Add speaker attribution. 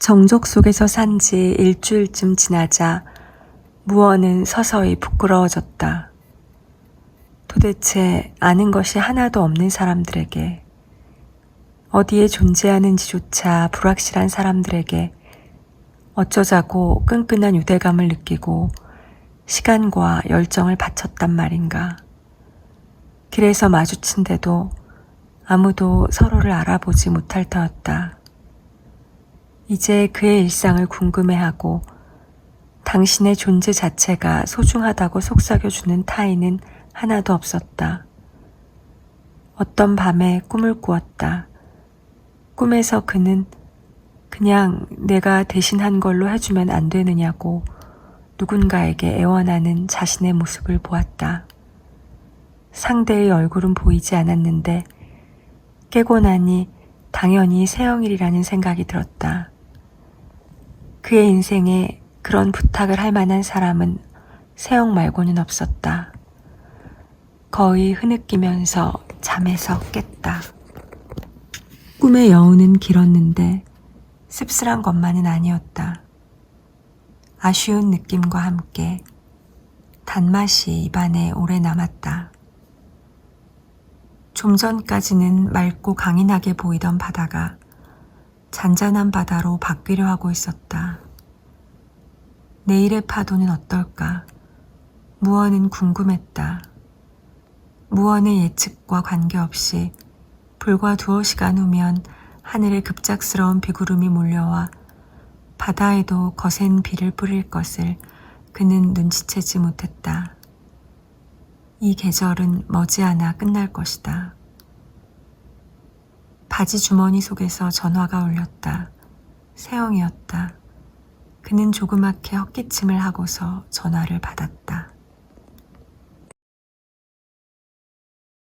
Speaker 1: 정적 속에서 산 지 일주일쯤 지나자 무언은 서서히 부끄러워졌다. 도대체 아는 것이 하나도 없는 사람들에게, 어디에 존재하는지조차 불확실한 사람들에게 어쩌자고 끈끈한 유대감을 느끼고 시간과 열정을 바쳤단 말인가. 길에서 마주친데도 아무도 서로를 알아보지 못할 터였다. 이제 그의 일상을 궁금해하고 당신의 존재 자체가 소중하다고 속삭여주는 타인은 하나도 없었다. 어떤 밤에 꿈을 꾸었다. 꿈에서 그는 그냥 내가 대신한 걸로 해주면 안 되느냐고 누군가에게 애원하는 자신의 모습을 보았다. 상대의 얼굴은 보이지 않았는데 깨고 나니 당연히 세영일이라는 생각이 들었다. 그의 인생에 그런 부탁을 할 만한 사람은 세영 말고는 없었다. 거의 흐느끼면서 잠에서 깼다. 꿈의 여운은 길었는데 씁쓸한 것만은 아니었다. 아쉬운 느낌과 함께 단맛이 입안에 오래 남았다. 좀 전까지는 맑고 강인하게 보이던 바다가 잔잔한 바다로 바뀌려 하고 있었다. 내일의 파도는 어떨까? 무언은 궁금했다. 무언의 예측과 관계없이 불과 두어 시간 후면 하늘에 급작스러운 비구름이 몰려와 바다에도 거센 비를 뿌릴 것을 그는 눈치채지 못했다. 이 계절은 머지않아 끝날 것이다. 바지 주머니 속에서 전화가 울렸다. 세영이었다. 그는 조그맣게 헛기침을 하고서 전화를 받았다.